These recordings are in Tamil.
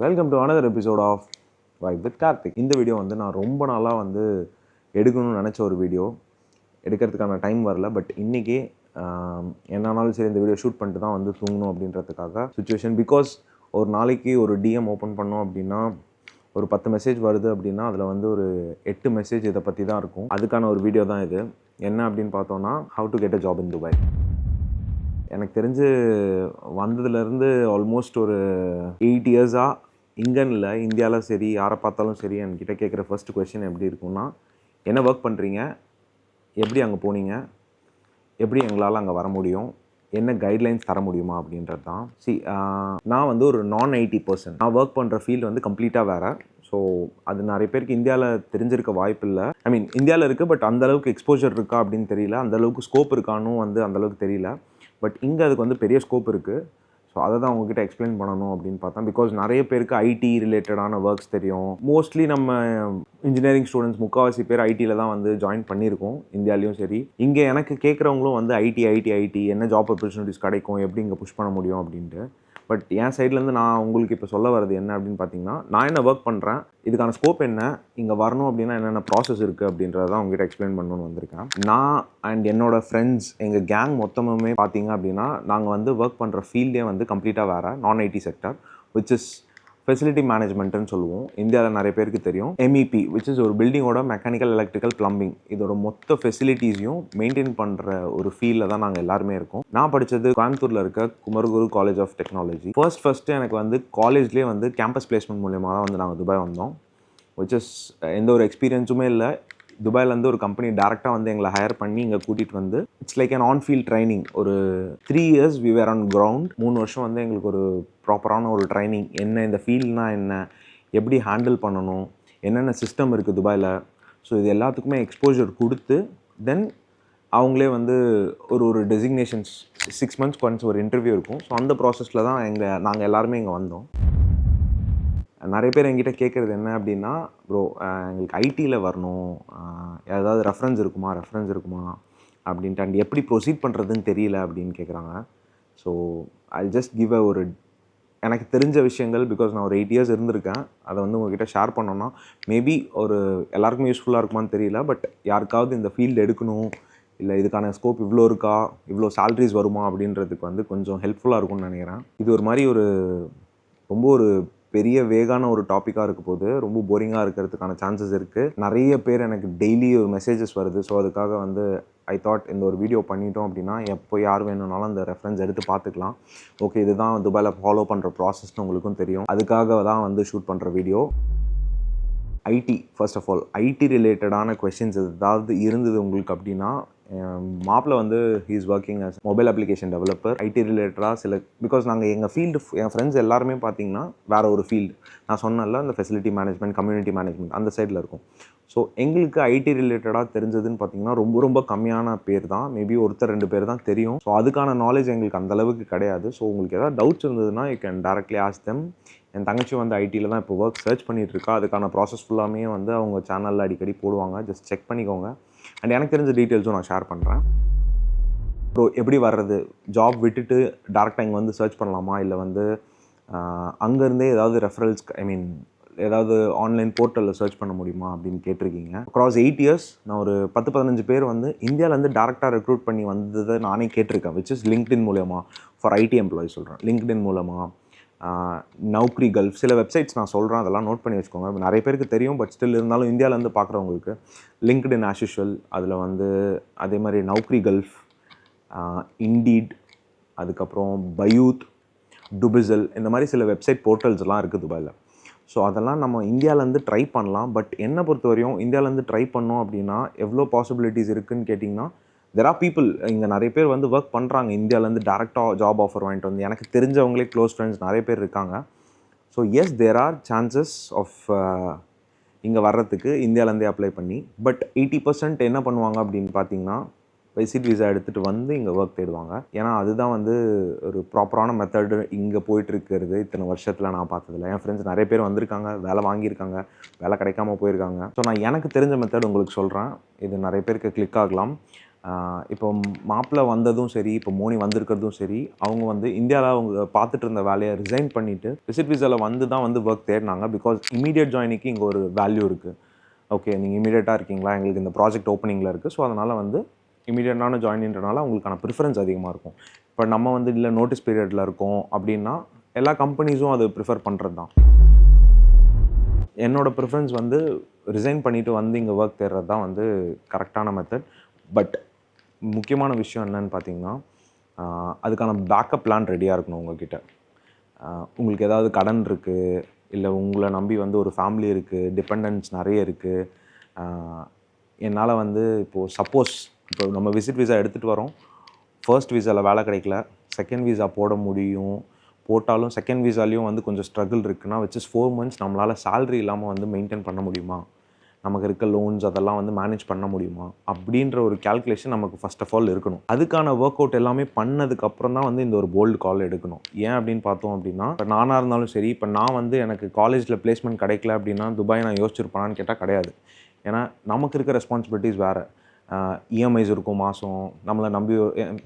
Welcome to another episode of vibe with Karthik இந்த வீடியோ வந்து நான் ரொம்ப நாளாக வந்து எடுக்கணும்னு நினச்ச ஒரு வீடியோ எடுக்கிறதுக்கான டைம் வரல பட் இன்றைக்கி என்னானாலும் சரி இந்த வீடியோ ஷூட் பண்ணிட்டு தான் வந்து தூங்கணும் அப்படின்றதுக்காக சுச்சுவேஷன் பிகாஸ் ஒரு நாளைக்கு ஒரு டிஎம் ஓப்பன் பண்ணோம் அப்படின்னா ஒரு பத்து மெசேஜ் வருது அப்படின்னா அதில் வந்து ஒரு எட்டு மெசேஜ் இதை பற்றி தான் இருக்கும். அதுக்கான ஒரு வீடியோ தான் இது. என்ன அப்படின்னு பார்த்தோன்னா how to get a job in Dubai எனக்கு தெரிஞ்சு வந்ததுலேருந்து ஆல்மோஸ்ட் ஒரு எயிட் இயர்ஸாக இங்கன்னு இல்லை இந்தியாவில் சரி யாரை பார்த்தாலும் சரி என்கிட்ட கேட்குற ஃபர்ஸ்ட் கொஷின் எப்படி இருக்கும்னா என்ன ஒர்க் பண்ணுறீங்க எப்படி அங்கே போனீங்க? எப்படி எங்களால் அங்கே வர முடியும்? என்ன கைட்லைன்ஸ் தர முடியுமா? அப்படின்றது தான். சி நான் வந்து ஒரு நான் ஐடி பர்சன் நான் ஒர்க் பண்ணுற ஃபீல்டு வந்து கம்ப்ளீட்டாக வேறு. ஸோ அது நிறைய பேருக்கு இந்தியாவில் தெரிஞ்சிருக்க வாய்ப்பு இல்லை. ஐ மீன் இந்தியாவில் இருக்குது பட் அந்த அளவுக்கு எக்ஸ்போஜர் இருக்கா அப்படின்னு தெரியல. அந்த அளவுக்கு ஸ்கோப் இருக்கானும் வந்து அந்த அளவுக்கு தெரியல. பட் இங்கே அதுக்கு வந்து பெரிய ஸ்கோப் இருக்குது அதை தான் உங்ககிட்ட எக்ஸ்பிளைன் பண்ணணும் அப்படின்னு பார்த்தா பிகாஸ் நிறைய பேருக்கு ஐடி ரிலேட்டடான ஒர்க்ஸ் தெரியும். மோஸ்ட்லி நம்ம இன்ஜினியரிங் ஸ்டூடெண்ட்ஸ் முக்கால்வாசி பேர் ஐடியில் தான் வந்து ஜாயின் பண்ணியிருக்கோம். இந்தியாலையும் சரி. இங்கே எனக்கு கேட்குறவங்களும் வந்து ஐடி ஐடி ஐடி என்ன ஜாப் ஆப்பர்ச்சுனிட்டிஸ் கிடைக்கும் எப்படி இங்கே புஷ் பண்ண முடியும் அப்படின்ட்டு. பட் என் சைட்லேருந்து நான் உங்களுக்கு இப்போ சொல்ல வர்றது என்ன அப்படின்னு பார்த்தீங்கன்னா நான் என்ன ஒர்க் பண்ணுறேன் இதுக்கான ஸ்கோப் என்ன இங்கே வரணும் அப்படின்னா என்னென்ன ப்ராசஸ் இருக்குது அப்படின்றத தான் உங்ககிட்ட எக்ஸ்பிளைன் பண்ணணும்னு வந்திருக்கேன். நான் அண்ட் என்னோடய ஃப்ரெண்ட்ஸ் எங்கள் கேங் மொத்தமுமே பார்த்தீங்க அப்படின்னா நாங்கள் வந்து ஒர்க் பண்ணுற ஃபீல்டே வந்து கம்ப்ளீட்டாக வேறு நான் IT sector which is facility மேனேஜ்மெண்ட்டுன்னு சொல்லுவோம். இந்தியாவில் நிறைய பேருக்கு தெரியும். எம்இபி விச் இஸ் ஒரு பில்டிங்கோட மெக்கானிக்கல் எலக்ட்ரிக்கல் ப்ளம்பிங் இதோட மொத்த ஃபெசிலிட்டிஸையும் மெயின்டைன் பண்ணுற ஒரு ஃபீல்டில் தான் நாங்கள் எல்லாருமே இருக்கோம். நான் படித்தது கோயம்புத்தூரில் இருக்க Kumaraguru College of Technology first first எனக்கு வந்து காலேஜ்லேயே வந்து கேம்பஸ் பிளேஸ்மெண்ட் மூலியமாக தான் வந்து நாங்கள் துபாய் வந்தோம். விச் இஸ் எந்த ஒரு எக்ஸ்பீரியன்ஸுமே இல்லை. துபாயிலேருந்து ஒரு கம்பெனி டேரெக்டாக வந்து எங்களை ஹையர் பண்ணி இங்கே கூட்டிகிட்டு வந்து it's like an on field training ஒரு three years we were on ground மூணு வருஷம் வந்து எங்களுக்கு ஒரு ப்ராப்பரான ஒரு ட்ரைனிங் என்ன இந்த ஃபீல்ட்னா என்ன? எப்படி ஹேண்டில் பண்ணணும்? என்னென்ன சிஸ்டம் இருக்குது துபாயில்? ஸோ இது எல்லாத்துக்குமே எக்ஸ்போஜர் கொடுத்து தென் அவங்களே வந்து ஒரு ஒரு டெசிக்னேஷன்ஸ் சிக்ஸ் மந்த்ஸ் ஒன்ஸ் ஒரு இன்டர்வியூ இருக்கும். ஸோ அந்த ப்ராசஸில் தான் எங்கள் நாங்கள் எல்லாருமே இங்கே வந்தோம். நிறைய பேர் என்கிட்ட கேட்குறது என்ன அப்படின்னா ப்ரோ எங்களுக்கு ஐடியில் வரணும். ஏதாவது ரெஃபரன்ஸ் இருக்குமா? ரெஃபரன்ஸ் இருக்குமா? அப்படின்ட்டு அண்ட் எப்படி ப்ரொசீட் பண்ணுறதுன்னு தெரியல அப்படின்னு கேட்குறாங்க. So I just give a ஒரு எனக்கு தெரிஞ்ச விஷயங்கள் பிகாஸ் நான் ஒரு எயிட் இயர்ஸ் இருந்திருக்கேன். அதை வந்து உங்ககிட்ட ஷேர் பண்ணோன்னா மேபி ஒரு எல்லாருக்குமே யூஸ்ஃபுல்லாக இருக்குமான்னு தெரியல பட் யாருக்காவது இந்த ஃபீல்டு எடுக்கணும் இல்லை இதுக்கான ஸ்கோப் இவ்வளோ இருக்கா? இவ்வளோ சேல்ரிஸ் வருமா? அப்படின்றதுக்கு வந்து கொஞ்சம் ஹெல்ப்ஃபுல்லாக இருக்கும்னு நினைக்கிறேன். இது ஒரு மாதிரி ஒரு ரொம்ப ஒரு பெரிய வேகான ஒரு டாப்பிக்காக இருக்க போது ரொம்ப போரிங்காக இருக்கிறதுக்கான சான்சஸ் இருக்குது நிறைய பேர் எனக்கு டெய்லி ஒரு மெசேஜஸ் வருது. ஸோ அதுக்காக வந்து ஐ தாட் இந்த ஒரு வீடியோ பண்ணிட்டோம் அப்படின்னா எப்போ யார் வேணும்னாலும் அந்த ரெஃபரன்ஸ் எடுத்து பார்த்துக்கலாம். ஓகே இதுதான் துபாயில் ஃபாலோ பண்ணுற ப்ராசஸ்னு உங்களுக்கும் தெரியும். அதுக்காக தான் வந்து ஷூட் பண்ணுற video IT first of all IT ரிலேட்டடான கொஷின்ஸ் ஏதாவது இருந்தது உங்களுக்கு அப்படின்னா மாப்பிள்ள வந்து he's working as mobile application developer IT ரிலேட்டடாக சில பிகாஸ் நாங்கள் எங்கள் ஃபீல்டு என் ஃப்ரெண்ட்ஸ் எல்லாருமே பார்த்தீங்கன்னா வேறு ஒரு ஃபீல்டு நான் சொன்னல அந்த ஃபெசிலிட்டி மேனேஜ்மெண்ட் கம்யூனிட்டி மேனேஜ்மெண்ட் அந்த சைடில் இருக்கும். ஸோ எங்களுக்கு ஐடி ரிலேட்டடாக தெரிஞ்சதுன்னு பார்த்தீங்கன்னா ரொம்ப ரொம்ப கம்மியான பேர் தான். மேபி ஒருத்தர் ரெண்டு பேர் தான் தெரியும். ஸோ அதுக்கான நாலேஜ் எங்களுக்கு அந்த அளவுக்கு கிடையாது. ஸோ உங்களுக்கு ஏதாவது டவுட்ஸ் இருந்ததுன்னா you can directly ask them என் தங்கச்சி வந்து ஐடியில் தான் இப்போ ஒர்க் சர்ச் பண்ணிகிட்ருக்கா அதுக்கான ப்ராசஸ் ஃபுல்லாமே வந்து அவங்க சேனலில் அடிக்கடி போடுவாங்க. ஜஸ்ட் செக் பண்ணிக்கோங்க. அண்ட் எனக்கு தெரிஞ்ச டீட்டெயில்ஸும் நான் ஷேர் பண்ணுறேன் ப்ரோ எப்படி வர்றது? ஜாப் விட்டுட்டு டேரெக்டாக இங்கே வந்து சர்ச் பண்ணலாமா? இல்லை வந்து அங்கேருந்தே ஏதாவது ரெஃபரல்ஸ் ஐ மீன் ஏதாவது ஆன்லைன் போர்ட்டலில் சர்ச் பண்ண முடியுமா? அப்படின்னு கேட்டிருக்கீங்க. அக்ராஸ் எயிட் இயர்ஸ் நான் ஒரு பத்து பதினஞ்சு பேர் வந்து இந்தியாவிலேருந்து டேரெக்டாக ரெக்ரூட் பண்ணி வந்ததை நானே கேட்டிருக்கேன் விச் இஸ் லிங்க்டின் மூலயமா. ஃபார் ஐடி எம்ப்ளாயி சொல்கிறேன் லிங்க்டின் மூலமாக நௌக்ரி கல்ஃப். சில வெப்சைட்ஸ் நான் சொல்கிறேன் அதெல்லாம் நோட் பண்ணி வச்சுக்கோங்க. நிறைய பேருக்கு தெரியும் பட் ஸ்டில் இருந்தாலும் இந்தியாவிலேருந்து பார்க்குறவங்களுக்கு லிங்க்டு இன் ஆஷிஷுவல் அதில் வந்து அதே மாதிரி நௌக்ரி கல்ஃப் இண்டீட் அதுக்கப்புறம் பயூத் டுபிசல் இந்த மாதிரி சில வெப்சைட் போர்ட்டல்ஸ்லாம் இருக்குது துபாயில் ஸோ அதெல்லாம் நம்ம இந்தியாவிலேருந்து ட்ரை பண்ணலாம். பட் என்னை பொறுத்த வரையும் இந்தியாவிலேருந்து ட்ரை பண்ணோம் அப்படின்னா எவ்வளோ பாசிபிலிட்டிஸ் இருக்குன்னு கேட்டிங்கன்னா தெர் ஆர் பீப்புள் இங்கே நிறைய பேர் வந்து ஒர்க் பண்ணுறாங்க இந்தியாவிலேருந்து டேரெக்டாக ஜாப் ஆஃபர் வாங்கிட்டு வந்து எனக்கு தெரிஞ்சவங்களே க்ளோஸ் ஃப்ரெண்ட்ஸ் நிறைய பேர் இருக்காங்க. So yes there are chances of இங்கே வர்றதுக்கு இந்தியாவிலேருந்தே அப்ளை பண்ணி பட் எயிட்டி பர்சன்ட் என்ன பண்ணுவாங்க அப்படின்னு பார்த்தீங்கன்னா விசிட் விசா எடுத்துகிட்டு வந்து இங்கே ஒர்க் தேடுவாங்க. ஏன்னா அதுதான் வந்து ஒரு ப்ராப்பரான மெத்தடு இங்கே போயிட்டுருக்கிறது. இத்தனை வருஷத்தில் நான் பார்த்ததில்ல. என் ஃப்ரெண்ட்ஸ் நிறைய பேர் வந்திருக்காங்க வேலை வாங்கியிருக்காங்க வேலை கிடைக்காம போயிருக்காங்க. ஸோ நான் எனக்கு தெரிஞ்ச மெத்தட் உங்களுக்கு சொல்கிறேன் இது நிறைய பேருக்கு கிளிக் ஆகலாம். இப்போ மாப்பிள்ளை வந்ததும் சரி இப்போ மோனி வந்திருக்கிறதும் சரி அவங்க வந்து இந்தியாவில் அவங்க பார்த்துட்டு இருந்த வேலையை ரிசைன் பண்ணிவிட்டு விசிட் விசாவில் வந்து தான் வந்து ஒர்க் தேடினாங்க பிகாஸ் இமீடியட் ஜாயினிக்கு இங்கே ஒரு வேல்யூ இருக்குது ஓகே நீங்கள் இமீடியட்டாக இருக்கீங்களா? எங்களுக்கு இந்த ப்ராஜெக்ட் ஓப்பனிங்கில் இருக்குது ஸோ அதனால் வந்து இமீடியட்டான ஜாயின்ன்றனால அவங்களுக்கான ப்ரிஃபரன்ஸ் அதிகமாக இருக்கும். இப்போ நம்ம வந்து இல்லை நோட்டீஸ் பீரியடில் இருக்கோம் அப்படின்னா எல்லா கம்பெனிஸும் அது ப்ரிஃபர் பண்ணுறது தான் என்னோட ப்ரிஃபரன்ஸ் வந்து ரிசைன் பண்ணிவிட்டு வந்து இங்கே ஒர்க் தேடுறது தான் வந்து கரெக்டான மெத்தட் பட் முக்கியமான விஷயம் என்னன்னு பார்த்தீங்கன்னா அதுக்கான பேக்கப் பிளான் ரெடியாக இருக்கணும் உங்ககிட்ட. உங்களுக்கு ஏதாவது கடன் இருக்குது இல்லை உங்களை நம்பி வந்து ஒரு ஃபேமிலி இருக்குது டிபெண்டன்ஸ் நிறைய இருக்குது என்னால் வந்து இப்போது சப்போஸ் இப்போ நம்ம விசிட் விசா எடுத்துகிட்டு வரோம். ஃபர்ஸ்ட் விசாவில் வேலை கிடைக்கல. செகண்ட் விசா போட முடியும். போட்டாலும் செகண்ட் விசாலையும் வந்து கொஞ்சம் ஸ்ட்ரகிள் இருக்குன்னா வச்சு ஃபோர் மந்த்ஸ் நம்மளால் சேல்ரி இல்லாமல் வந்து மெயின்டைன் பண்ண முடியுமா? நமக்கு இருக்க லோன்ஸ் அதெல்லாம் வந்து மேனேஜ் பண்ண முடியுமா? அப்படின்ற ஒரு கால்குலேஷன் நமக்கு ஃபஸ்ட் ஆஃப் ஆல் இருக்கணும். அதுக்கான ஒர்க் அவுட் எல்லாமே பண்ணதுக்கப்புறம் தான் வந்து இந்த ஒரு போல்டு கால் எடுக்கணும். ஏன் அப்படின்னு பார்த்தோம் அப்படின்னா இப்போ நானாக இருந்தாலும் சரி இப்போ நான் வந்து எனக்கு காலேஜில் பிளேஸ்மெண்ட் கிடைக்கல அப்படின்னா துபாய் நான் யோசிச்சிருப்பானான்னு கேட்டால் கிடையாது. ஏன்னா நமக்கு இருக்க ரெஸ்பான்சிபிலிட்டிஸ் வேறு. இஎம்ஐஸ் இருக்கும் மாதம் நம்மளை நம்பி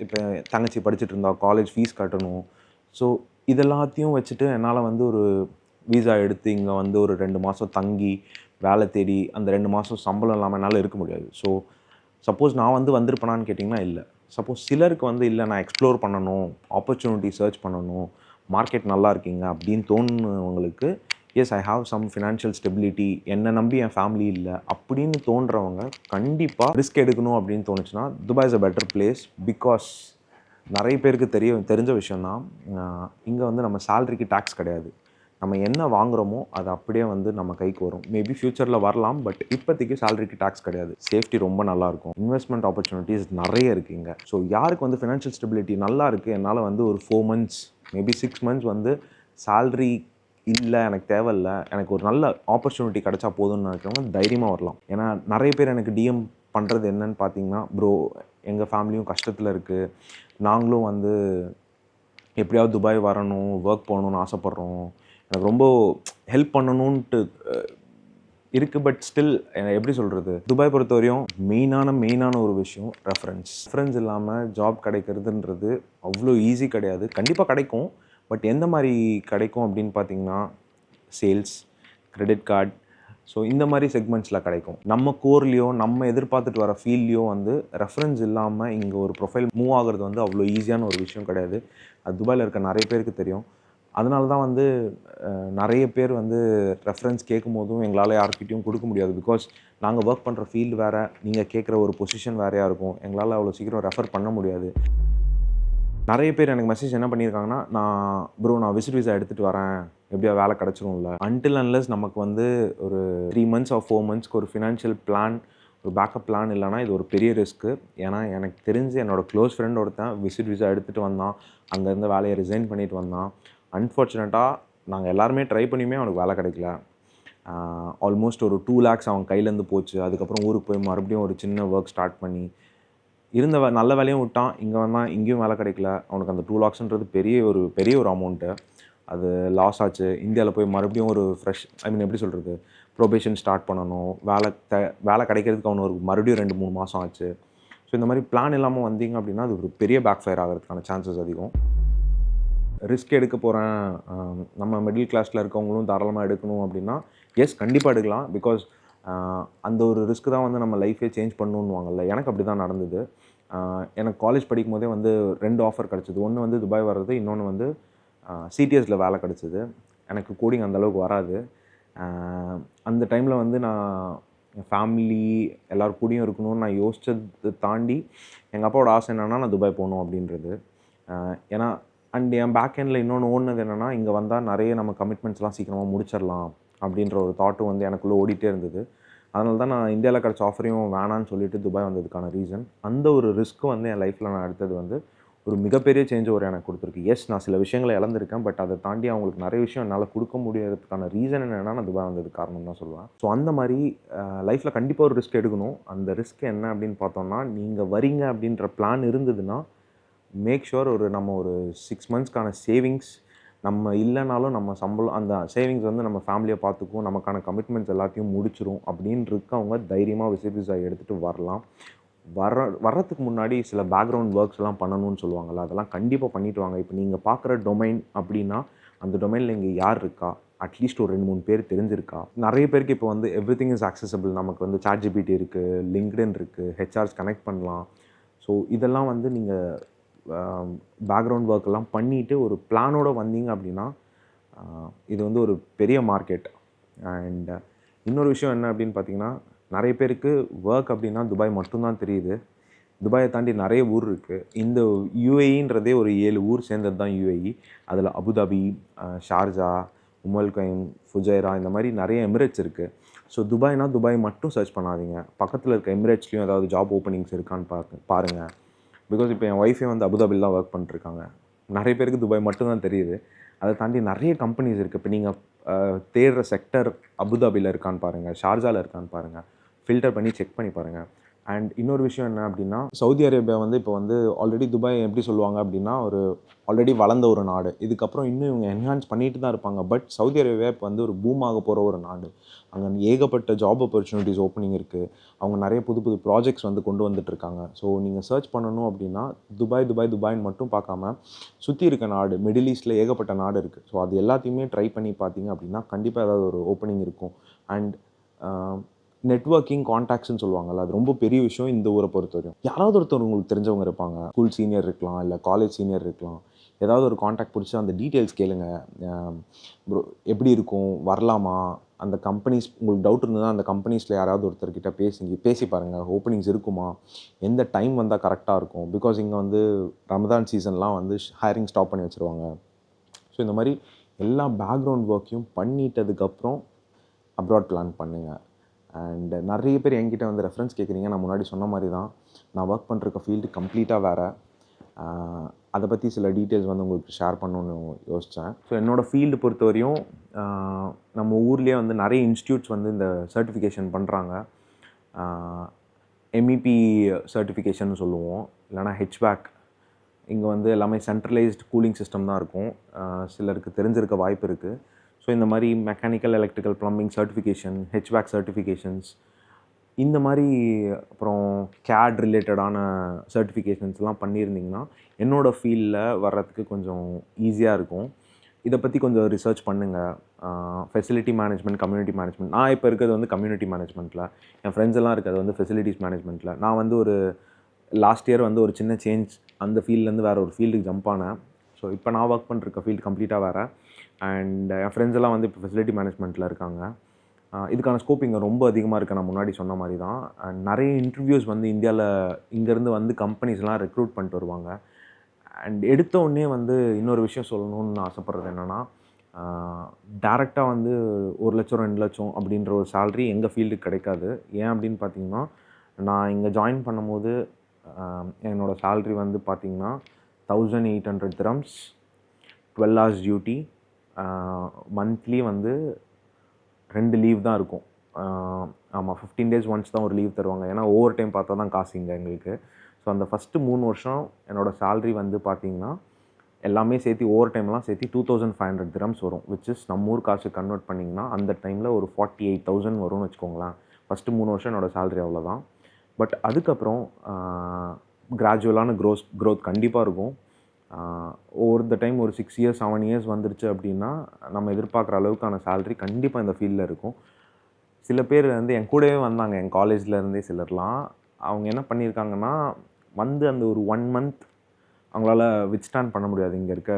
இப்போ தங்கச்சி படிச்சுட்டு இருந்தா காலேஜ் ஃபீஸ் கட்டணும். ஸோ இதெல்லாத்தையும் வச்சுட்டு என்னால் வந்து ஒரு வீசா எடுத்து இங்கே வந்து ஒரு ரெண்டு மாதம் தங்கி வேலை தேடி அந்த ரெண்டு மாதம் சம்பளம் இல்லாமல் என்னால் இருக்க முடியாது. ஸோ சப்போஸ் நான் வந்து வந்திருப்பேனான்னு கேட்டிங்கன்னா இல்லை. சப்போஸ் சிலருக்கு வந்து இல்லை நான் எக்ஸ்ப்ளோர் பண்ணணும் ஆப்பர்ச்சுனிட்டி சர்ச் பண்ணணும் மார்க்கெட் நல்லா இருக்கீங்க அப்படின்னு தோணுனவங்களுக்கு yes I have some financial stability என்னை நம்பி என் ஃபேமிலி இல்லை அப்படின்னு தோன்றவங்க கண்டிப்பாக ரிஸ்க் எடுக்கணும் அப்படின்னு தோணுச்சுன்னா Dubai is a better place because நிறைய பேருக்கு தெரிய தெரிஞ்ச விஷயந்தான் இங்கே வந்து நம்ம சேலரிக்கு டேக்ஸ் கிடையாது. நம்ம என்ன வாங்குறோமோ அது அப்படியே வந்து நம்ம கைக்கு வரும். மேபி ஃப்யூச்சரில் வரலாம் பட் இப்போதைக்கு சேலரிக்கு டேக்ஸ் கிடையாது. சேஃப்டி ரொம்ப நல்லா இருக்கும். இன்வெஸ்ட்மெண்ட் ஆப்பர்ச்சுனிட்டிஸ் நிறைய இருக்குது இங்கே. ஸோ யாருக்கு வந்து ஃபினான்ஷியல் ஸ்டெபிலிட்டி நல்லா இருக்குது என்னால் வந்து ஒரு four months maybe six months வந்து சேல்ரி இல்லை எனக்கு தேவையில்ல. எனக்கு ஒரு நல்ல ஆப்பர்ச்சுனிட்டி கிடைச்சா போதும்னு நினைக்கிறவங்க தைரியமாக வரலாம். ஏன்னா நிறைய பேர் எனக்கு டிஎம் பண்ணுறது என்னன்னு பார்த்தீங்கன்னா ப்ரோ எங்கள் ஃபேமிலியும் கஷ்டத்தில் இருக்குது நாங்களும் வந்து எப்படியாவது துபாய் வரணும் ஒர்க் போகணுன்னு ஆசைப்பட்றோம். எனக்கு ரொம்ப ஹெல்ப் பண்ணணுன்ட்டு இருக்குது இருக்கு பட் ஸ்டில் எப்படி சொல்கிறது துபாய் பொறுத்தவரையும் மெயினான மெயினான ஒரு விஷயம் ரெஃபரன்ஸ் ரெஃபரன்ஸ் இல்லாமல் ஜாப் கிடைக்கிறதுன்றது அவ்வளோ ஈஸி கிடையாது. கண்டிப்பாக கிடைக்கும். பட் எந்த மாதிரி கிடைக்கும் அப்படின்னு பார்த்தீங்கன்னா சேல்ஸ் கிரெடிட் கார்டு ஸோ இந்த மாதிரி செக்மெண்ட்ஸில் கிடைக்கும். நம்ம கோர்லேயோ நம்ம எதிர்பார்த்துட்டு வர ஃபீல்ட்லேயோ வந்து ரெஃபரன்ஸ் இல்லாமல் இங்கே ஒரு ப்ரொஃபைல் மூவ் ஆகுறது வந்து அவ்வளோ ஈஸியான ஒரு விஷயம் கிடையாது. அது துபாயில் இருக்க நிறைய பேருக்கு தெரியும். அதனால தான் வந்து நிறைய பேர் வந்து ரெஃபரன்ஸ் கேட்கும் போதும் எங்களால் யார்கிட்டையும் கொடுக்க முடியாது. பிகாஸ் நாங்கள் ஒர்க் பண்ணுற ஃபீல்டு வேறு நீங்கள் கேட்குற ஒரு பொசிஷன் வேறையாக இருக்கும். எங்களால் அவ்வளோ சீக்கிரம் ரெஃபர் பண்ண முடியாது. நிறைய பேர் எனக்கு மெசேஜ் என்ன பண்ணியிருக்காங்கன்னா நான் ப்ரோ நான் விசிட் விசா எடுத்துகிட்டு வரேன். எப்படியா வேலை கிடச்சிரும்ல? அன்டில் அன்லஸ் நமக்கு வந்து ஒரு த்ரீ மந்த்ஸ் ஆர் ஃபோர் மந்த்ஸ்க்கு ஒரு ஃபினான்ஷியல் பிளான் ஒரு பேக்கப் பிளான் இல்லைன்னா இது ஒரு பெரிய ரிஸ்க்கு ஏன்னா எனக்கு தெரிஞ்சு என்னோடய க்ளோஸ் ஃப்ரெண்ட் ஒருத்தன் விசிட் விசா எடுத்துகிட்டு வந்தான். அங்கேருந்து வேலையை ரிசைன் பண்ணிட்டு வந்தான். அன்ஃபார்ச்சுனேட்டாக நாங்கள் எல்லாருமே ட்ரை பண்ணியுமே அவனுக்கு வேலை கிடைக்கல. ஆல்மோஸ்ட் ஒரு டூ லேக்ஸ் அவன் கையிலேருந்து போச்சு. அதுக்கப்புறம் ஊருக்கு போய் மறுபடியும் ஒரு சின்ன ஒர்க் ஸ்டார்ட் பண்ணி இருந்த வே நல்ல வேலையும் விட்டான். இங்கே வந்தான் இங்கேயும் வேலை கிடைக்கல. அவனுக்கு அந்த டூ லாக்ஸ்ன்றது பெரிய ஒரு பெரிய ஒரு அமௌண்ட்டு அது லாஸ் ஆச்சு. இந்தியாவில் போய் மறுபடியும் ஒரு ஃப்ரெஷ் ஐ மீன் எப்படி சொல்கிறது ப்ரொபேஷன் ஸ்டார்ட் பண்ணணும். வேலை த வேலை கிடைக்கிறதுக்கு அவனுக்கு ஒரு மறுபடியும் ரெண்டு மூணு மாதம் ஆச்சு. ஸோ இந்த மாதிரி பிளான் இல்லாமல் வந்தீங்க அப்படின்னா அது ஒரு பெரிய பேக் ஃபயர் ஆகிறதுக்கான சான்சஸ் அதிகம். ரிஸ்க் எடுக்க போகிறேன் நம்ம மிடில் கிளாஸில் இருக்கவங்களும் தாராளமாக எடுக்கணும் அப்படின்னா எஸ் கண்டிப்பாக எடுக்கலாம். பிகாஸ் அந்த ஒரு ரிஸ்க் தான் வந்து நம்ம லைஃபே சேஞ்ச் பண்ணணுன்னுவாங்கல்ல எனக்கு அப்படி தான் நடந்தது எனக்கு காலேஜ் படிக்கும் போதே வந்து ரெண்டு ஆஃபர் கிடச்சிது. ஒன்று வந்து துபாய் வர்றது இன்னொன்று வந்து சிடிஎஸில் வேலை கிடச்சிது. எனக்கு கோடிங் அந்தளவுக்கு வராது. அந்த டைமில் வந்து நான் என் ஃபேமிலி எல்லோரும் கூடயும் இருக்கணும்னு நான் யோசித்தது தாண்டி எங்கள் அப்பாவோட ஆசை என்னென்னா நான் துபாய் போகணும் அப்படின்றது. ஏன்னா அண்ட் என் பேக் எண்டில் இன்னொன்று ஓடினது என்னென்னா இங்கே வந்தால் நிறைய நம்ம கமிட்மெண்ட்ஸ்லாம் சீக்கிரமாக முடிச்சிடலாம் அப்படின்ற ஒரு தாட்டும் வந்து எனக்குள்ளே ஓடிட்டே இருந்தது. அதனால தான் நான் இந்தியாவில் கிடச்ச ஆஃபரையும் வேணான்னு சொல்லிட்டு துபாய் வந்ததுக்கான ரீசன் அந்த ஒரு ரிஸ்க்கு வந்து என் லைஃப்பில் நான் எடுத்தது வந்து ஒரு மிகப்பெரிய சேஞ்ச் ஒரு எனக்கு கொடுத்துருக்கு. எஸ் நான் சில விஷயங்களை இழந்திருக்கேன் பட் அதை தாண்டி அவங்களுக்கு நிறைய விஷயம் என்னால் கொடுக்க முடியறதுக்கான ரீசன் என்னென்னா நான் துபாய் வந்தது காரணம் தான் சொல்லுவேன். ஸோ அந்த மாதிரி லைஃப்பில் கண்டிப்பாக ஒரு ரிஸ்க் எடுக்கணும். அந்த ரிஸ்க் என்ன அப்படின்னு பார்த்தோம்னா நீங்கள் வரீங்க அப்படின்ற பிளான் இருந்ததுன்னா மேக் ஷுர் ஒரு நம்ம ஒரு சிக்ஸ் மந்த்ஸ்க்கான சேவிங்ஸ் நம்ம இல்லைனாலும் நம்ம சம்பளம் அந்த சேவிங்ஸ் வந்து நம்ம ஃபேமிலியை பார்த்துக்கும் நமக்கான கமிட்மெண்ட்ஸ் எல்லாத்தையும் முடிச்சிரும் அப்படின்னு இருக்கவங்க தைரியமாக விசிட் எடுத்துகிட்டு வரலாம். வர வர்றதுக்கு முன்னாடி சில பேக்ரவுண்ட் ஒர்க்ஸ் எல்லாம் பண்ணணும்னு சொல்லுவாங்கள்ல அதெல்லாம் கண்டிப்பாக பண்ணிட்டு வாங்க. இப்போ நீங்கள் பார்க்குற டொமைன் அப்படின்னா அந்த டொமைனில் இங்கே யார் இருக்கா? அட்லீஸ்ட் ஒரு ரெண்டு மூணு பேர் தெரிஞ்சிருக்கா? நிறைய பேருக்கு இப்போ வந்து எவ்ரி திங் இஸ் accessible. நமக்கு வந்து சாட் ஜிபிடி இருக்குது லிங்க்டின் இருக்குது ஹெச்ஆர்ஸ் கனெக்ட் பண்ணலாம். ஸோ இதெல்லாம் வந்து நீங்கள் பேக்ரவுண்ட் ஒர்க் எல்லாம் பண்ணிவிட்டு ஒரு பிளானோடு வந்தீங்க அப்படின்னா இது வந்து ஒரு பெரிய மார்க்கெட் அண்ட் இன்னொரு விஷயம் என்ன அப்படின்னு பார்த்தீங்கன்னா நிறைய பேருக்கு ஒர்க் அப்படின்னா துபாய் மட்டும்தான் தெரியுது. துபாயை தாண்டி நிறைய ஊர் இருக்குது இந்த யூஏஇன்றதே ஒரு ஏழு ஊர் சேர்ந்தது தான் யூஏஇ அதில் அபுதாபி ஷார்ஜா உமல் கைம் ஃபுஜைரா இந்த மாதிரி நிறைய எமிரேட்ஸ் இருக்குது ஸோ துபாய்னால் துபாய் மட்டும் சர்ச் பண்ணாதீங்க. பக்கத்தில் இருக்க எமிரேட்ஸ்லேயும் ஏதாவது ஜாப் ஓப்பனிங்ஸ் இருக்கான்னு பார்க்க பாருங்கள் பிகாஸ் இப்போ என் ஒய்ஃபே வந்து அபுதாபியில் தான் ஒர்க் பண்ணிட்டுருக்காங்க. நிறைய பேருக்கு துபாய் மட்டும்தான் தெரியுது. அதை தாண்டி நிறைய கம்பெனிஸ் இருக்குது இப்போ நீங்கள் தேடுற செக்டர் அபுதாபியில் இருக்கான்னு பாருங்கள் ஷார்ஜாவில் இருக்கான்னு பாருங்கள் ஃபில்டர் பண்ணி செக் பண்ணி பாருங்கள் அண்ட் இன்னொரு விஷயம் என்ன அப்படின்னா சவுதி அரேபியா வந்து இப்போ வந்து ஆல்ரெடி துபாய் எப்படி சொல்லுவாங்க அப்படின்னா ஒரு ஆல்ரெடி வளர்ந்த ஒரு நாடு. இதுக்கப்புறம் இன்னும் இவங்க என்ஹான்ஸ் பண்ணிட்டு தான் இருப்பாங்க. பட் சவுதி அரேபியா இப்போ வந்து ஒரு பூம் ஆக போகிற ஒரு நாடு. அங்கே ஏகப்பட்ட ஜாப் ஆப்பர்ச்சுனிட்டிஸ் ஓப்பனிங் இருக்குது அவங்க நிறைய புது புது ப்ராஜெக்ட்ஸ் வந்து கொண்டு வந்துட்டுருக்காங்க ஸோ நீங்கள் சர்ச் பண்ணணும் அப்படின்னா துபாய் துபாய் துபாய்னு மட்டும் பார்க்காம சுற்றி இருக்க நாடு மிடில் ஈஸ்ட்டில் ஏகப்பட்ட நாடு இருக்குது ஸோ அது எல்லாத்தையுமே ட்ரை பண்ணி பார்த்தீங்க அப்படின்னா கண்டிப்பாக ஏதாவது ஒரு ஓப்பனிங் இருக்கும். அண்ட் நெட்வொர்க்கிங் கான்டாக்ட்ஸ்னு சொல்லுவாங்கல்ல அது ரொம்ப பெரிய விஷயம் இந்த ஊரை பொறுத்த வரைக்கும் யாராவது ஒருத்தர் உங்களுக்கு தெரிஞ்சவங்க இருப்பாங்க. ஸ்கூல் சீனியர் இருக்கலாம் இல்லை காலேஜ் சீனியர் இருக்கலாம். ஏதாவது ஒரு காண்டாக்ட் பிடிச்சி அந்த டீட்டெயில்ஸ் கேளுங்க. ப்ரோ எப்படி இருக்கும்? வரலாமா? அந்த கம்பெனிஸ் உங்களுக்கு டவுட் இருந்ததுன்னா அந்த கம்பெனிஸில் யாராவது ஒருத்தர்கிட்ட பேசுங்க. பேசி பாருங்கள் ஓப்பனிங்ஸ் இருக்குமா? எந்த டைம் வந்தால் கரெக்டாக இருக்கும்? பிகாஸ் இங்கே வந்து ரமதான் சீசன்லாம் வந்து ஹையரிங் ஸ்டாப் பண்ணி வச்சுருவாங்க. ஸோ இந்த மாதிரி எல்லா பேக்ரவுண்ட் ஒர்க்கையும் பண்ணிட்டதுக்கப்புறம் அப்ராட் பிளான் பண்ணுங்கள் அண்ட் நிறைய பேர் என்கிட்ட வந்து ரெஃபரன்ஸ் கேட்குறீங்க நான் முன்னாடி சொன்ன மாதிரி தான் நான் ஒர்க் பண்ணுறக்க ஃபீல்டு கம்ப்ளீட்டாக வேறு. அதை பற்றி சில டீட்டெயில்ஸ் வந்து உங்களுக்கு ஷேர் பண்ணணும்னு யோசித்தேன் ஸோ என்னோடய ஃபீல்டு பொறுத்தவரையும் நம்ம ஊர்லேயே வந்து நிறைய இன்ஸ்டியூட்ஸ் வந்து இந்த சர்டிஃபிகேஷன் பண்ணுறாங்க எம்இபி சர்டிஃபிகேஷன் சொல்லுவோம். இல்லைனா ஹெச்பேக் இங்கே வந்து எல்லாமே சென்ட்ரலைஸ்டு கூலிங் சிஸ்டம் தான் இருக்கும். சிலருக்கு தெரிஞ்சிருக்க வாய்ப்பு இருக்குது ஸோ இந்த மாதிரி mechanical electrical plumbing certification HVAC certifications இந்த மாதிரி அப்புறம் கேட் ரிலேட்டடான சர்டிஃபிகேஷன்ஸ்லாம் பண்ணியிருந்தீங்கன்னா என்னோடய ஃபீல்டில் வர்றதுக்கு கொஞ்சம் ஈஸியாக இருக்கும். இதை பற்றி கொஞ்சம் ரிசர்ச் பண்ணுங்கள் ஃபெசிலிட்டி மேனேஜ்மெண்ட் கம்யூனிட்டி மேனேஜ்மெண்ட் நான் இப்போ இருக்கிறது வந்து கம்யூனிட்டி மேனேஜ்மெண்ட்டில் என் ஃப்ரெண்ட்ஸ் எல்லாம் இருக்கிறது வந்து ஃபெசிலிட்டிஸ் மேனேஜ்மெண்ட்டில் நான் வந்து ஒரு லாஸ்ட் இயர் வந்து ஒரு சின்ன சேஞ்ச் அந்த ஃபீல்ட்லேருந்து வேறு ஒரு ஃபீல்டுக்கு ஜம்ப் ஆனேன். ஸோ இப்போ நான் ஒர்க் பண்ணிருக்க ஃபீல்டு கம்ப்ளீட்டாக வேறு. அண்ட் என் ஃப்ரெண்ட்ஸ் எல்லாம் வந்து இப்போ ஃபெசிலிட்டி மேனேஜ்மெண்ட்டில் இருக்காங்க. இதுக்கான ஸ்கோப் இங்கே ரொம்ப அதிகமாக இருக்குது நான் முன்னாடி சொன்ன மாதிரி தான் நிறைய இன்டர்வியூஸ் வந்து இந்தியாவில் இங்கேருந்து வந்து கம்பெனிஸ்லாம் ரெக்ரூட் பண்ணிட்டு வருவாங்க. அண்ட் எடுத்த உடனே வந்து இன்னொரு விஷயம் சொல்லணும்னு நான் ஆசைப்பட்றது என்னென்னா டேரெக்டாக வந்து ஒரு லட்சம் ரெண்டு லட்சம் அப்படின்ற ஒரு சேல்ரி எங்கள் ஃபீல்டுக்கு கிடைக்காது. ஏன் அப்படின்னு பார்த்தீங்கன்னா நான் இங்கே ஜாயின் பண்ணும்போது என்னோடய சேல்ரி வந்து பார்த்திங்கன்னா thousand eight hundred dirhams twelve hours duty monthly வந்து ரெண்டு லீவ் தான் இருக்கும். ஆமாம் ஃபிஃப்டீன் டேஸ் ஒன்ஸ் தான் ஒரு லீவ் தருவாங்க. ஏன்னா ஓவர் டைம் பார்த்தா தான் காசு இங்கே எங்களுக்கு. ஸோ அந்த ஃபஸ்ட்டு மூணு வருஷம் என்னோடய சேல்ரி வந்து பார்த்தீங்கன்னா எல்லாமே சேர்த்து ஓவர் டைம்லாம் சேர்த்து two thousand five hundred dirhams வரும் விச் இஸ் நம்ம ஊர் காசு கன்வெர்ட் பண்ணிங்கன்னா அந்த டைமில் ஒரு ஃபார்ட்டி எயிட் தௌசண்ட் வரும்னு வச்சுக்கோங்களேன். ஃபஸ்ட்டு மூணு வருஷம் என்னோடய சேல்ரி அவ்வளோதான் பட் அதுக்கப்புறம் கிராஜுவலான க்ரோஸ் க்ரோத் கண்டிப்பாக இருக்கும். ஒவ்வொரு த டைம் ஒரு சிக்ஸ் இயர்ஸ் செவன் இயர்ஸ் வந்துருச்சு அப்படின்னா நம்ம எதிர்பார்க்குற அளவுக்கான சேல்ரி கண்டிப்பாக இந்த ஃபீல்டில் இருக்கும். சில பேர் வந்து என் கூடவே வந்தாங்க என் காலேஜ்லேருந்தே சிலர்லாம். அவங்க என்ன பண்ணியிருக்காங்கன்னா வந்து அந்த ஒரு ஒன் மந்த் அவங்களால வித்ஸ்டாண்ட் பண்ண முடியாது. இங்கே இருக்க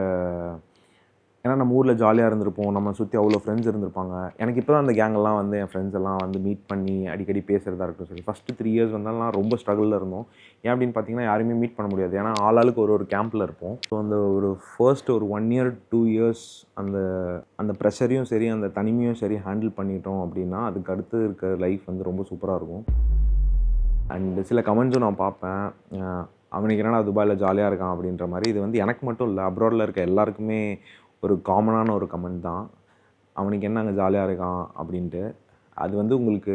ஏன்னா நம்ம ஊரில் ஜாலியாக இருந்திருப்போம். நம்ம சுற்றி அவ்வளோ ஃப்ரெண்ட்ஸ் இருந்திருப்பாங்க. எனக்கு இப்போ தான் அந்த கேங்கெல்லாம் வந்து என் ஃப்ரெண்ட்ஸ் எல்லாம் வந்து மீட் பண்ணி அடிக்கடி பேசுகிறதா இருக்கட்டும் சரி ஃபஸ்ட்டு த்ரீ இயர்ஸ் வந்தாலும் ரொம்ப ஸ்ட்ரகிளில் இருந்தோம். ஏன் அப்படின்னு பார்த்தீங்கன்னா யாருமே மீட் பண்ண முடியாது. ஏன்னா ஆளாளுக்கு ஒரு ஒரு கேம்பில் இருப்போம். ஸோ அந்த ஒரு ஃபர்ஸ்ட் ஒரு ஒன் இயர் டூ இயர்ஸ் அந்த அந்த ப்ரெஷரையும் சரி அந்த தனிமையும் சரி ஹேண்டில் பண்ணிட்டோம் அப்படின்னா அதுக்கு அடுத்து இருக்கிற லைஃப் வந்து ரொம்ப சூப்பராக இருக்கும். அண்டு சில கமெண்ட்ஸும் நான் பார்ப்பேன் அவனுக்கு என்னடா துபாயில் ஜாலியாக இருக்கான் அப்படின்ற மாதிரி. இது வந்து எனக்கு மட்டும் இல்லை அப்ராடில் இருக்க எல்லாருக்குமே ஒரு காமனான ஒரு கமெண்ட் தான். அவனுக்கு என்ன அங்கே ஜாலியாக இருக்கான் அப்படின்ட்டு. அது வந்து உங்களுக்கு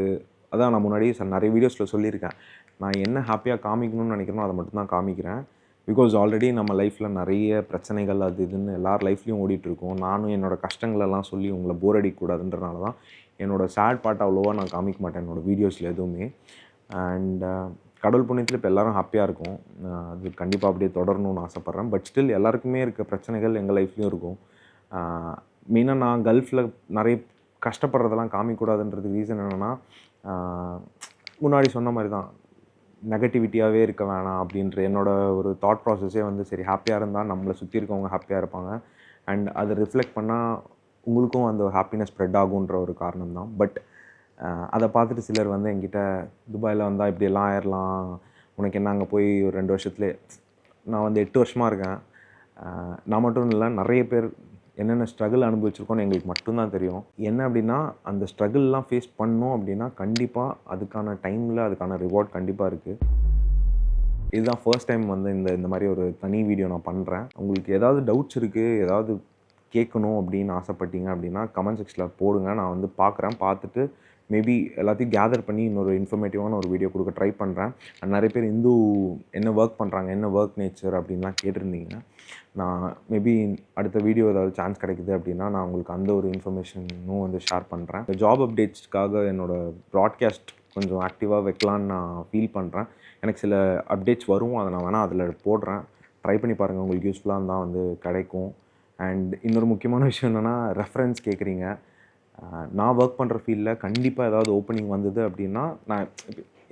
அதான் நான் முன்னாடியே சார் நிறைய வீடியோஸில் சொல்லியிருக்கேன். நான் என்ன ஹாப்பியாக காமிக்கணும்னு நினைக்கிறேனோ அதை மட்டும்தான் காமிக்கிறேன். பிகாஸ் ஆல்ரெடி நம்ம லைஃப்பில் நிறைய பிரச்சனைகள் அது இதுன்னு எல்லார் லைஃப்லேயும் ஓடிட்டுருக்கோம். நானும் என்னோட கஷ்டங்களெல்லாம் சொல்லி உங்களை போர் அடிக்கக்கூடாதுன்றனால தான் என்னோடய சேட் பார்ட் அவ்வளோவா நான் காமிக்க மாட்டேன் என்னோட வீடியோஸில் எதுவுமே. அண்ட் uh, கடவுள் புண்ணியத்தில் இப்போ எல்லாரும் ஹாப்பியாக இருக்கும். அது கண்டிப்பாக அப்படியே தொடரணும்னு ஆசைப்பட்றேன். பட் ஸ்டில் எல்லாருக்குமே இருக்க பிரச்சனைகள் எங்கள் லைஃப்லேயும் இருக்கும். மெயினாக நான் கல்ஃபில் நிறைய கஷ்டப்படுறதெல்லாம் காமிக்கூடாதுன்றது ரீசன் என்னென்னா முன்னாடி சொன்ன மாதிரி தான் நெகட்டிவிட்டியாகவே இருக்க வேணாம் அப்படின்ற என்னோடய ஒரு தாட் ப்ராசஸே வந்து சரி ஹாப்பியாக இருந்தால் நம்மளை சுற்றி இருக்கவங்க ஹாப்பியாக இருப்பாங்க. அண்ட் அதை ரிஃப்ளெக்ட் பண்ணால் உங்களுக்கும் அந்த ஹாப்பினஸ் ஸ்ப்ரெட் ஆகுன்ற ஒரு காரணம் தான் பட் அதை பார்த்துட்டு சிலர் வந்து என்கிட்ட துபாயில் வந்தால் இப்படியெல்லாம் ஆயிடலாம் உனக்கு என்ன அங்கே போய் ஒரு ரெண்டு வருஷத்துலேயே? நான் வந்து எட்டு வருஷமாக இருக்கேன். நான் மட்டும் இல்லை நிறைய பேர் என்னென்ன ஸ்ட்ரகிள் அனுபவிச்சிருக்கோன்னு எங்களுக்கு மட்டும்தான் தெரியும். என்ன அப்படின்னா அந்த ஸ்ட்ரகிள்லாம் ஃபேஸ் பண்ணோம் அப்படின்னா கண்டிப்பாக அதுக்கான டைமில் அதுக்கான ரிவார்ட் கண்டிப்பாக இருக்குது இதுதான் ஃபர்ஸ்ட் டைம் வந்து இந்த இந்த மாதிரி ஒரு தனி வீடியோ நான் பண்ணுறேன் உங்களுக்கு ஏதாவது டவுட்ஸ் இருக்குது ஏதாவது கேட்கணும் அப்படின்னு ஆசைப்பட்டீங்க அப்படின்னா கமெண்ட் செக்ஷனில் போடுங்க. நான் வந்து பார்க்குறேன். பார்த்துட்டு மேபி எல்லாத்தையும் கேதர் பண்ணி இன்னொரு இன்ஃபர்மேட்டிவான ஒரு வீடியோ கொடுக்க ட்ரை பண்ணுறேன் நிறைய பேர் இந்து என்ன ஒர்க் பண்ணுறாங்க என்ன ஒர்க் நேச்சர் அப்படின்லாம் கேட்டிருந்தீங்க நான் மேபி அடுத்த வீடியோ ஏதாவது சான்ஸ் கிடைக்குது அப்படின்னா நான் உங்களுக்கு அந்த ஒரு இன்ஃபர்மேஷனும் வந்து ஷேர் பண்ணுறேன் ஜாப் அப்டேட்ஸ்க்காக என்னோடய ப்ராட்காஸ்ட் கொஞ்சம் ஆக்டிவாக வைக்கலான்னு நான் ஃபீல் பண்ணுறேன் எனக்கு சில அப்டேட்ஸ் வரும். அதை நான் வேணால் அதில் போடுறேன். ட்ரை பண்ணி பாருங்கள் உங்களுக்கு யூஸ்ஃபுல்லாக இருந்தால் வந்து கிடைக்கும். அண்ட் இன்னொரு முக்கியமான விஷயம் என்னென்னா ரெஃபரன்ஸ் கேட்குறீங்க நான் ஒர்க் பண்ணுற ஃபீல்டில் கண்டிப்பாக ஏதாவது ஓப்பனிங் வந்தது அப்படின்னா நான்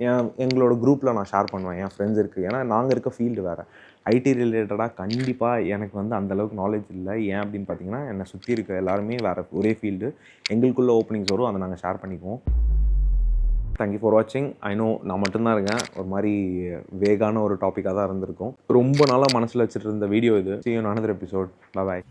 என் எங்களோட குரூப்பில் நான் ஷேர் பண்ணுவேன். என் ஃப்ரெண்ட்ஸ் இருக்குது ஏன்னா நாங்கள் இருக்க ஃபீல்டு வேறு. ஐடி ரிலேட்டடாக கண்டிப்பாக எனக்கு வந்து அந்த அளவுக்கு நாலேஜ் இல்லை. ஏன் அப்படின்னு பார்த்தீங்கன்னா என்னை சுற்றி இருக்க எல்லாருமே வேறு ஒரே ஃபீல்டு எங்களுக்குள்ள ஓப்பனிங்ஸ் வரும். அதை நாங்கள் ஷேர் பண்ணிக்குவோம். தேங்க்யூ ஃபார் வாட்சிங் ஐ நோ நான் மட்டும்தான் இருக்கேன். ஒரு மாதிரி வேகான ஒரு டாப்பிக்காக தான் இருந்திருக்கும். ரொம்ப நாளாக மனசில் வச்சுட்டு இருந்த வீடியோ இது. See you in episode bye